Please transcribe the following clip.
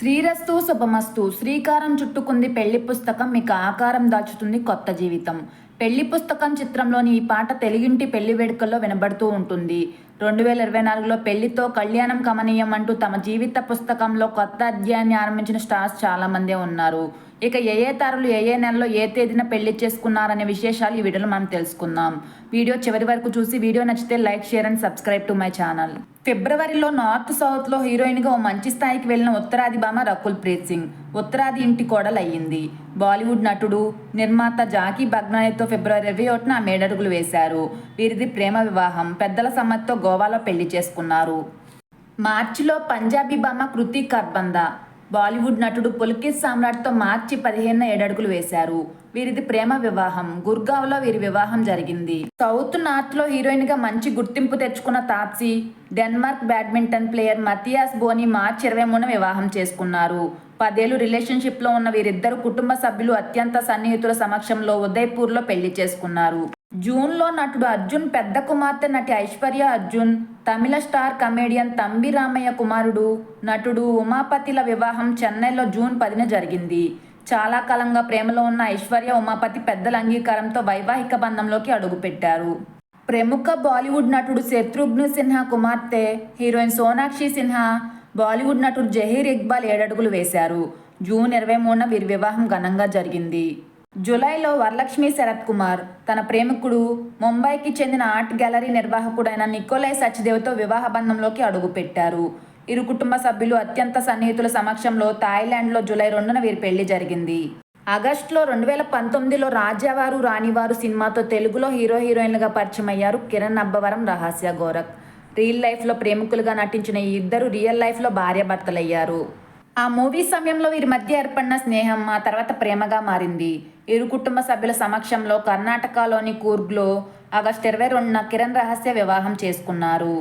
శ్రీరస్తు శుభమస్తు. శ్రీకారం చుట్టుకుంది పెళ్ళి పుస్తకం మీకు ఆకారం దాచుతుంది కొత్త జీవితం. పెళ్ళి పుస్తకం చిత్రంలోని ఈ పాట తెలుగింటి పెళ్ళి వేడుకల్లో వినబడుతూ ఉంటుంది. రెండు వేల ఇరవై నాలుగులో పెళ్ళితో కళ్యాణం కమనీయం అంటూ తమ జీవిత పుస్తకంలో కొత్త అధ్యాయాన్ని ఆరంభించిన స్టార్స్ చాలామందే ఉన్నారు. ఇక ఏ ఏ తారలు ఏ ఏ నెలలో ఏ తేదీన పెళ్ళి చేసుకున్నారనే విశేషాలు ఈ వీడియోలో మనం తెలుసుకుందాం. వీడియో చివరి వరకు చూసి వీడియో నచ్చితే like share and subscribe to my channel. ఫిబ్రవరిలో నార్త్ సౌత్లో హీరోయిన్గా ఓ మంచి స్థాయికి వెళ్ళిన ఉత్తరాది భామ రకుల్ ప్రీత్ సింగ్ ఉత్తరాది ఇంటి కోడలు అయ్యింది బాలీవుడ్ నటుడు నిర్మాత జాకీ బగ్నాయతో ఫిబ్రవరి ఇరవై ఒకటిన మేడడుగులు వేశారు. వీరిది ప్రేమ వివాహం పెద్దల సమ్మతితో గోవాలో పెళ్ళి చేసుకున్నారు. మార్చిలో పంజాబీ భామ కృతి కర్బందా బాలీవుడ్ నటుడు పుల్కిత్ సామ్రాట్తో మార్చి పదిహేను ఏడడుగులు వేశారు. వీరిది ప్రేమ వివాహం. గుర్గావ్లో వీరి వివాహం జరిగింది. సౌత్ నార్త్లో హీరోయిన్గా హీరోయిన్గా మంచి గుర్తింపు తెచ్చుకున్న Taapsee Denmark badminton player Mathias Boe మార్చి ఇరవై మూడున వివాహం చేసుకున్నారు. పదేళ్ళు రిలేషన్షిప్లో ఉన్న వీరిద్దరు కుటుంబ సభ్యులు అత్యంత సన్నిహితుల సమక్షంలో ఉదయ్పూర్లో పెళ్ళి చేసుకున్నారు. జూన్లో నటుడు అర్జున్ పెద్ద కుమార్తె నటి ఐశ్వర్య అర్జున్ తమిళ స్టార్ కమేడియన్ తంబి రామయ్య కుమారుడు నటుడు ఉమాపతిల వివాహం చెన్నైలో జూన్ పదిన జరిగింది. చాలా కాలంగా ప్రేమలో ఉన్న ఐశ్వర్య ఉమాపతి పెద్దల అంగీకారంతో వైవాహిక బంధంలోకి అడుగుపెట్టారు. ప్రముఖ బాలీవుడ్ నటుడు శత్రుఘ్న సిన్హా కుమార్తె హీరోయిన్ సోనాక్షి సిన్హా బాలీవుడ్ నటుడు జహీర్ ఇక్బాల్ ఏడడుగులు వేశారు. జూన్ ఇరవై మూడున వీరి వివాహం ఘనంగా జరిగింది. జూలైలో వరలక్ష్మి శరత్ కుమార్ తన ప్రేమికుడు ముంబైకి చెందిన ఆర్ట్ గ్యాలరీ నిర్వాహకుడైన నికోలై సచ్దేవ్తో వివాహ బంధంలోకి అడుగుపెట్టారు ఇరు కుటుంబ సభ్యులు అత్యంత సన్నిహితుల సమక్షంలో థాయిలాండ్లో జూలై రెండున వీరి పెళ్ళి జరిగింది. ఆగస్టులో రెండు వేల పంతొమ్మిదిలో రాజావారు రాణివారు సినిమాతో తెలుగులో హీరో హీరోయిన్లుగా పరిచయం అయ్యారు కిరణ్ అబ్బవరం రహస్య గోరఖ్. రియల్ లైఫ్లో ప్రేమికులుగా నటించిన ఈ ఇద్దరు రియల్ లైఫ్లో భార్యాభర్తలయ్యారు ఆ మూవీ సమయంలో వీరి మధ్య ఏర్పడిన స్నేహం ఆ తర్వాత ప్రేమగా మారింది. ఇరు కుటుంబ సభ్యుల సమక్షంలో కర్ణాటకలోని కూర్గ్లో ఆగస్టు ఇరవై రెండున కిరణ్ రహస్య వివాహం చేసుకున్నారు.